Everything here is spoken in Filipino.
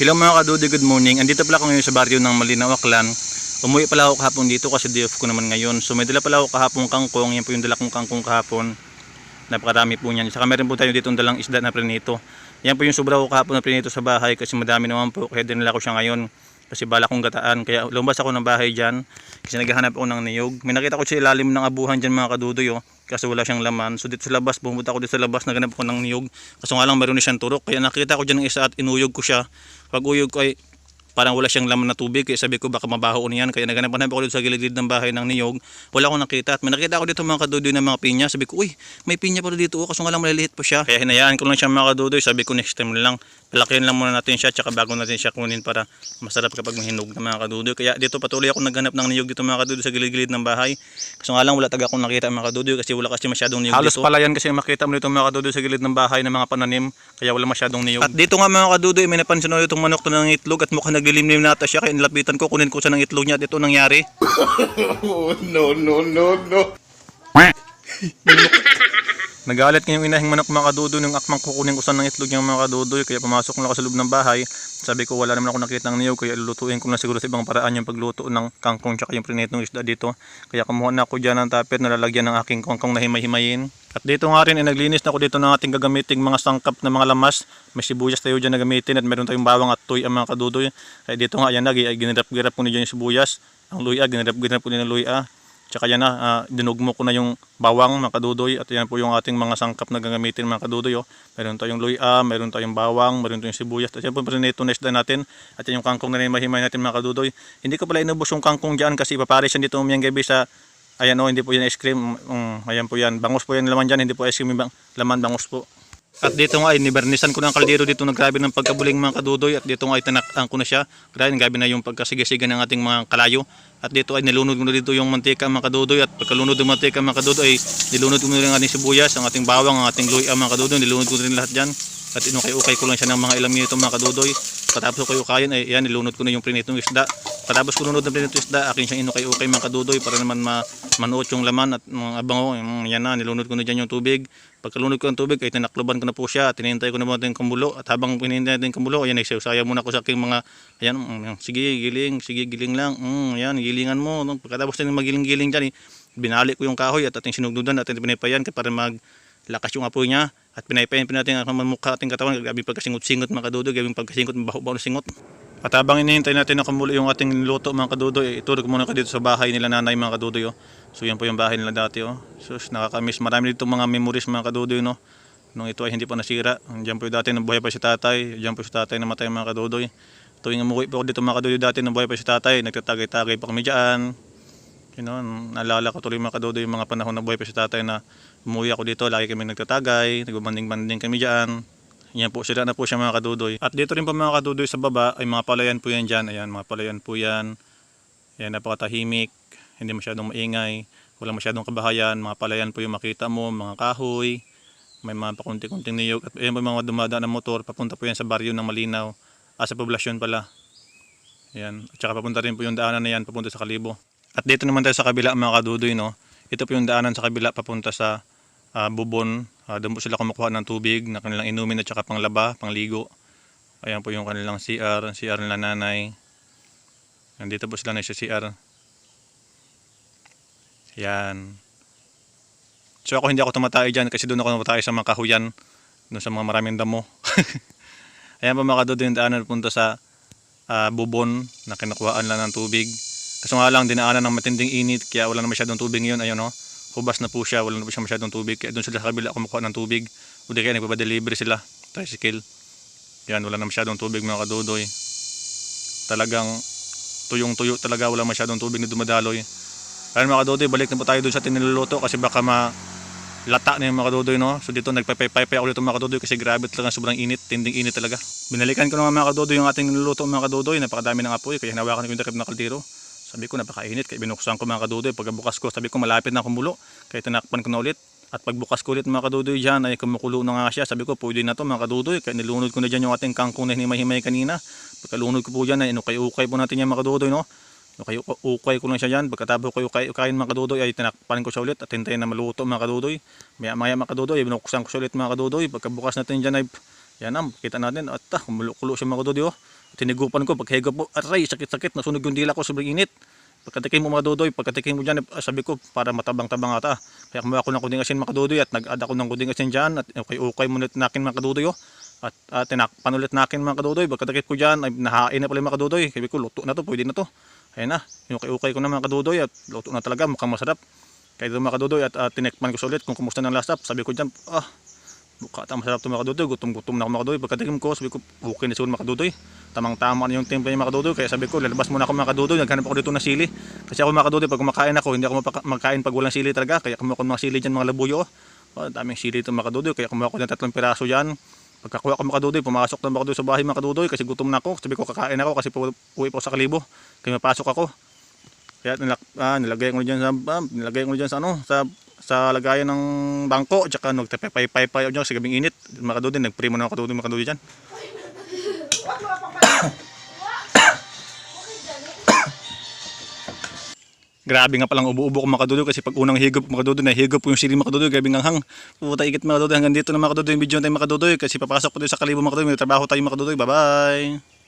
Hello mga kadudoy, good morning. Andito pala ako ngayon sa baryo ng Malinaw, Aklan. Umuwi pala ako kahapon dito kasi day off ko naman ngayon. So may dala pala ako kahapon kangkong. Yan po yung dala kong kangkong kahapon. Napakarami po niyan. Saka meron po tayo dito dalang isda na prinito. Yan po yung sobra ko kahapon na prinito sa bahay kasi madami naman po. Kaya dinala ko siya ngayon. Kasi bala kong gataan. Kaya lumabas ako ng bahay dyan. Kasi naghahanap ako ng niyog. May nakita ko sa ilalim ng abuhan dyan mga kadudoy. Oh. Kasi wala siyang laman. So dito sa labas, pumunta ako dito sa labas, naganap ako ng niyog. Kaso nga lang meron siyang turok. Kaya nakita ko dyan ng isa at inuyog ko siya. Pag uyog ko ay parang wala siyang laman na tubig. Kaya sabi ko baka mabaho niyan. Kaya naganap-hanap ako dito sa gilid ng bahay ng niyog. Wala akong nakita. At may nakita ako dito mga kadudoy ng mga pinya. Sabi ko, uy, may pinya pala dito. Oh. Kaso nga lang maliliit pa siya. Kaya hinayaan ko lang siya mga kadudoy. Sabi ko next time lang. Palakihin lang muna natin siya. Tsaka bago natin siya kunin para masarap kapag mahinog na mga kadudoy. Kaya dito patuloy ako naghanap ng niyog dito mga kadudoy sa gilid-gilid ng bahay. Kaso nga lang wala taga akong nakita mga kadudoy kasi wala kasi masyadong niyog Halos dito. palayan kasi makita mo dito mga kadudoy sa gilid ng bahay ng mga pananim. Kaya wala masyadong niyog. At dito nga mga kadudoy, may napansin ako itong manok to ng itlog at mukhang naglilimlim nata siya. Kaya nilapitan ko, kunin ko siya ng itlog niya at ito nangyari. Oh, no, no, no, no. Nagalit ngayong inahing manok mga kadudoy nung akmang kukunin ko sa ng itlog niyang mga kadudoy. Kaya pumasok lang ako sa loob ng bahay. Sabi ko wala naman ako nakita ng niyog. Kaya lulutuin ko na siguro sa ibang paraan yung pagluto ng kangkong tsaka yung prinetong isda dito. Kaya kumuha na ako dyan ng tapet na lalagyan ng aking kangkong na himay-himayin. At dito nga rin ay naglinis na ako dito ng ating gagamiting mga sangkap na mga lamas. May sibuyas tayo dyan na gamitin at meron tayong bawang at tuy ang mga kadudoy. Kaya dito nga ayan na, ay ginirap-girap ko na dyan yung sibuyas. Ang luya, ginirap-girap ko din ng luya. Tsaka yan na, ah, dinugmo ko na yung bawang mga kadudoy at yan po yung ating mga sangkap na gagamitin mga kadudoy. Oh. Meron tayong luya, meron tayong bawang, meron tayong sibuyas. At yan po yung neto na natin. At yan yung kangkong na rin mahimay natin mga kadudoy. Hindi ko pala inubos yung kangkong dyan kasi ipapares yan dito umiyang gabi sa Ayan o, hindi po yan ice cream. Mm, ayan po yan. Bangus po yan laman dyan. Hindi po ice cream laman bangus po. At dito nga ay nibernisan ko ng kaldero dito ng grabe ng pagkabuling mga kadudoy at dito nga ay tinaktan ko na siya. Grabe, grabe na yung pagkasiga-siga ng ating mga kalayo. At dito ay nilunod ko na dito yung mantika mga kadudoy at pagkalunod ng mantika mga kadudoy ay nilunod ko na rin ang ating sibuyas, ang ating bawang, ang ating luya mga kadudoy. Nilunod ko na rin lahat dyan. At inukay-ukay ko lang siya ng mga ilang minuto mga kadudoy. Patapos ko ukayin ay yan nilunod ko na yung prinitong isda. Patapos ko lunod ng prinitong isda, akin siyang inukay-ukay mga kadudoy para naman ma manuot yung laman at mga abango. Mm, Yan na, nilunod ko na dyan yung tubig. Pagkalunod ko ng tubig ay tinakloban ko na po siya tinintay ko na muna yung kumulo. At habang pinintay natin yung kumulo, ayan, nagsaysayaw muna ko sa aking mga, ayan, mm, sige, giling, sige, giling lang. Mm, ayan, gilingan mo. Pagkatapos na magiling-giling dyan, eh, binalik ko yung kahoy at ating sinugnudan at ating pinapayan para mag lakas yung apoy niya at pinaypayan pa natin ang mukha ating katawan gabing pagkasingot-singot mga kadudoy gabing pagkasingot mabaho-baho singot at habang inihintay natin na kumulo yung ating luto mga kadudoy ituro ko muna ka dito sa bahay nila nanay mga kadudoy oh. so yan po yung bahay nila dati oh. so nakakamiss. Marami dito mga memories mga kadudoy no? Nung ito ay hindi pa nasira. Diyan po yung dati nang buhay pa si tatay. Diyan po si tatay namatay mga kadudoy. Tuwing umuwi po dito mga kadudoy dati nang buhay pa si tatay. Nagtatagay-tagay pa kami dyan. You know, naalala ko tuloy mga kadodo yung mga panahon na buhay pa si tatay na umuwi ako dito, lagi kami nagtatagay, nagbabanding-banding kami dyan. Yan po, sila na po siya mga kadudoy. At dito rin po mga kadudoy sa baba ay mga palayan po yan dyan. Ayan, mga palayan po yan. Yan, napakatahimik, hindi masyadong maingay, wala masyadong kabahayan. Mga palayan po yung makita mo, mga kahoy, may mga pakunti-kunting niyog. At ayan po mga dumadaan na motor, papunta po yan sa baryo ng Malinaw. Ah, sa poblasyon pala. Yan. At saka papunta rin po yung daanan na yan, papunta sa Kalibo. At dito naman tayo sa kabila mga kadudoy, no? Ito po yung daanan sa kabila papunta sa ah, Bubon. Ah, doon po sila kumukuha ng tubig na kanilang inumin at saka panglaba, pangligo. Ayan po yung kanilang CR, CR nila nanay. Nandito po sila na sa CR. Yan. So ako hindi ako tumatay dyan kasi doon ako tumatay sa mga kahuyan. Doon sa mga maraming damo. Ayan po mga kadudoy yung daanan punta sa ah, Bubon na kinukuhaan lang ng tubig. Kaso nga lang, dinaanan ng matinding init, kaya wala na masyadong tubig ngayon. Ayun, no? Hubas na po siya, wala na po siya masyadong tubig. Kaya doon sila sa kabila kumukuha ng tubig. O di kaya nagpapadelivery sila, tricycle. Yan, wala na masyadong tubig mga kadudoy. Talagang tuyong-tuyo talaga, wala masyadong tubig na dumadaloy. Kaya mga kadudoy, balik na po tayo doon sa tiniluluto kasi baka ma lata na yung mga kadudoy, no? So dito nagpapay-pay ako dito mga kadudoy kasi grabe talaga sobrang init, tinding init talaga. Binalikan ko naman mga kadudoy yung ating niluluto mga kadudoy, napakadami ng apoy kaya hinawakan ko yung takip na kaldero. Sabi ko napakainit kaya binuksan ko mga kadudoy. Pagbukas ko sabi ko malapit na kumulo kaya tinakpan ko na ulit. At pagbukas ko ulit mga kadudoy dyan ay kumukulo na nga siya. Sabi ko pwede na to mga kadudoy kaya nilunod ko na dyan yung ating kangkong na hinimay-himay kanina. Pagkalunod ko po dyan ay inukay-ukay po natin yan mga kadudoy no. Ukay-ukay ko lang siya dyan. Pagkatapos ko ukay-ukayin mga kadudoy ay tinakpan ko siya ulit at hintayin na maluto mga kadudoy. Maya maya mga kadudoy ay binuksan ko siya ulit mga kadudoy. Pagkabukas natin dyan ay Yan na, kita natin. At ah, kumulo-kulo siya mga kadudoy. Oh. Tinigupan ko, paghiga po, aray, sakit-sakit, nasunog yung dila ko, sobrang init. Pagkatikin mo mga kadudoy, pagkatikin mo dyan, ah, sabi ko, para matabang-tabang ata. Kaya kumuha ko ng kuding asin mga kadudoy at nag-add ako ng kuding asin dyan at okay-okay muna nakin mga kadudoy. Oh. At uh, tinakpan ulit nakin mga kadudoy, pagkatikit ko dyan, ay nahain na pala mga kadudoy. Sabi ko, luto na to, pwede na to. Ayun na, yung okay-okay ko na mga kadudoy at luto na talaga, mukhang masarap. Kaya doon mga kadudoy at uh, tinekpan ko sa ulit kung kumusta ng last up. Sabi ko dyan, ah, mukha ta masarap to mga kadudoy. Gutom-gutom na ako mga kadudoy. Pagkatikim ko, sabi ko, okay na siguro mga kadudoy. Tamang-tama na yung timpla niya mga kadudoy. Kaya sabi ko, lalabas muna ako mga kadudoy. Naghanap ako dito ng sili. Kasi ako mga kadudoy, pag kumakain ako, hindi ako makain pag walang sili talaga. Kaya kumuha ko ng mga sili dyan, mga labuyo. Oh, daming sili ito mga kadudoy. Kaya kumuha ko ng tatlong piraso dyan. Pagkakuha ko mga kadudoy, pumasok na mga kadudoy sa bahay mga kadudoy kasi gutom na ako. Sabi ko kakain ako kasi uwi po sa kalibo. Kaya mapasok ako. Kaya nilak, ah, nilagay ko dyan sa, ah, nilagay ko dyan sa ano, sa sa lagayan ng bangko, tsaka nagtapay-pay-pay ako kasi gabing init. Mga kadudoy, nagprimo na mga kadudoy dyan. Grabe nga palang ubo-ubo ko mga kadudoy kasi pag unang higop mga kadudoy, nahigop ko yung sili mga kadudoy, grabe nga hang. Puta ikit mga kadudoy, hanggang dito na mga kadudoy yung video natin mga kadudoy kasi papasok ko din sa kalibo mga kadudoy, may trabaho tayo mga kadudoy. Bye-bye!